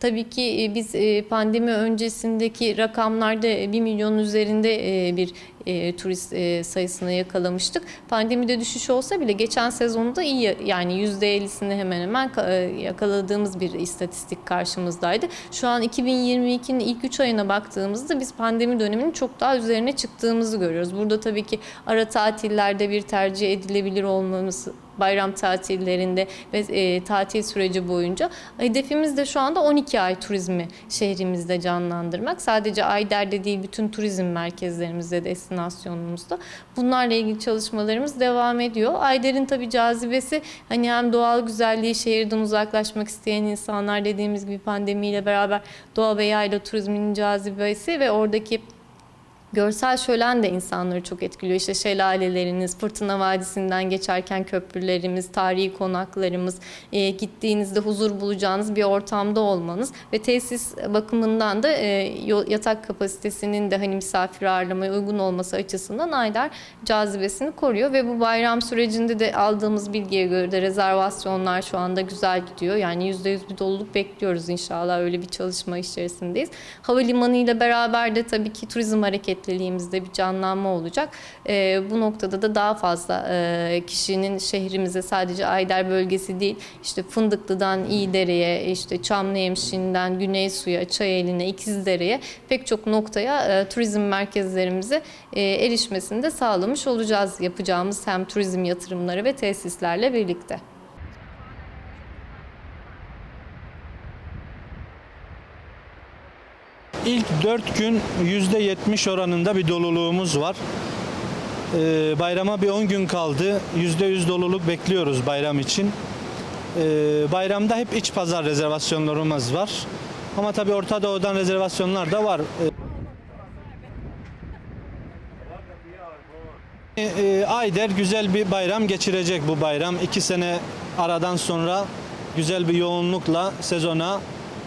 Tabii ki e, biz e, pandemi öncesindeki rakamlarda 1 milyon üzerinde e, bir e, turist e, sayısını yakalamıştık. Pandemide düşüş olsa bile geçen sezonda iyi yani %50'sini hemen hemen ka- e, yakaladığımız bir istatistik karşımızdaydı. Şu an 2022'nin ilk 3 ayına baktığımızda biz pandemi döneminin çok daha üzerine çıktığımızı görüyoruz. Burada tabii ki ara tatillerde bir tercih edilebilir olmamız bayram tatillerinde ve e, tatil süreci boyunca hedefimiz de şu anda 12 ay turizmi şehrimizde canlandırmak. Sadece Ayder'de değil bütün turizm merkezlerimizde, destinasyonumuzda. Bunlarla ilgili çalışmalarımız devam ediyor. Ayder'in tabii cazibesi hani hem doğal güzelliği şehirden uzaklaşmak isteyen insanlar dediğimiz gibi pandemiyle beraber doğa ve yayla turizminin cazibesi ve oradaki Görsel şölen de insanları çok etkiliyor. İşte şelaleleriniz, Fırtına Vadisi'nden geçerken köprülerimiz, tarihi konaklarımız, e, gittiğinizde huzur bulacağınız bir ortamda olmanız ve tesis bakımından da e, yatak kapasitesinin de hani misafir ağırlamaya uygun olması açısından Ayder cazibesini koruyor ve bu bayram sürecinde de aldığımız bilgiye göre de rezervasyonlar şu anda güzel gidiyor. Yani %100 bir doluluk bekliyoruz inşallah öyle bir çalışma içerisindeyiz. Havalimanı ile beraber de tabii ki turizm hareketliliğimizde bir canlanma olacak. Ee, bu noktada da daha fazla e, kişinin şehrimize sadece Ayder bölgesi değil, işte Fındıklı'dan İyidere'ye, işte Çamlıhemşin'den Güneysu'ya, Çayeli'ne, İkizdere'ye pek çok noktaya e, turizm merkezlerimize e, erişmesini de sağlamış olacağız yapacağımız hem turizm yatırımları ve tesislerle birlikte. İlk 4 gün %70 oranında bir doluluğumuz var. Ee, bayrama bir 10 gün kaldı. %100 doluluk bekliyoruz bayram için. Ee, bayramda hep iç pazar rezervasyonlarımız var. Ama tabii Orta Doğu'dan rezervasyonlar da var. Ee, e, Ayder güzel bir bayram geçirecek bu bayram. İki sene aradan sonra güzel bir yoğunlukla sezona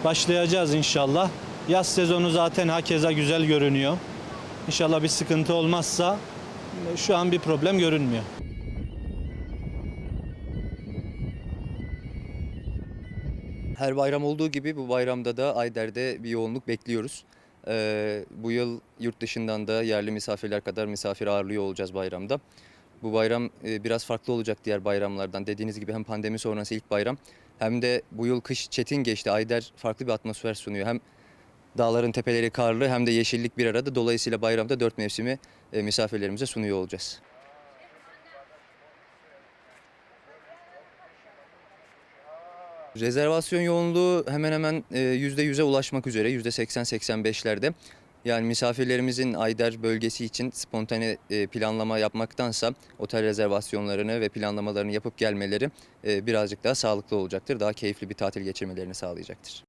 başlayacağız inşallah. Yaz sezonu zaten hakeza güzel görünüyor. İnşallah bir sıkıntı olmazsa e, şu an bir problem görünmüyor. Her bayram olduğu gibi bu bayramda da Ayder'de bir yoğunluk bekliyoruz. Ee, bu yıl yurt dışından da yerli misafirler kadar misafir ağırlıyor olacağız bayramda. Bu bayram e, biraz farklı olacak diğer bayramlardan. Dediğiniz gibi hem pandemi sonrası ilk bayram hem de bu yıl kış çetin geçti. Ayder farklı bir atmosfer sunuyor. Hem dağların tepeleri karlı hem de yeşillik bir arada. Dolayısıyla bayramda dört mevsimi e, misafirlerimize sunuyor olacağız. Rezervasyon yoğunluğu hemen hemen e, %100'e ulaşmak üzere %80-85'lerde. Yani misafirlerimizin Ayder bölgesi için spontane e, planlama yapmaktansa otel rezervasyonlarını ve planlamalarını yapıp gelmeleri e, birazcık daha sağlıklı olacaktır. Daha keyifli bir tatil geçirmelerini sağlayacaktır.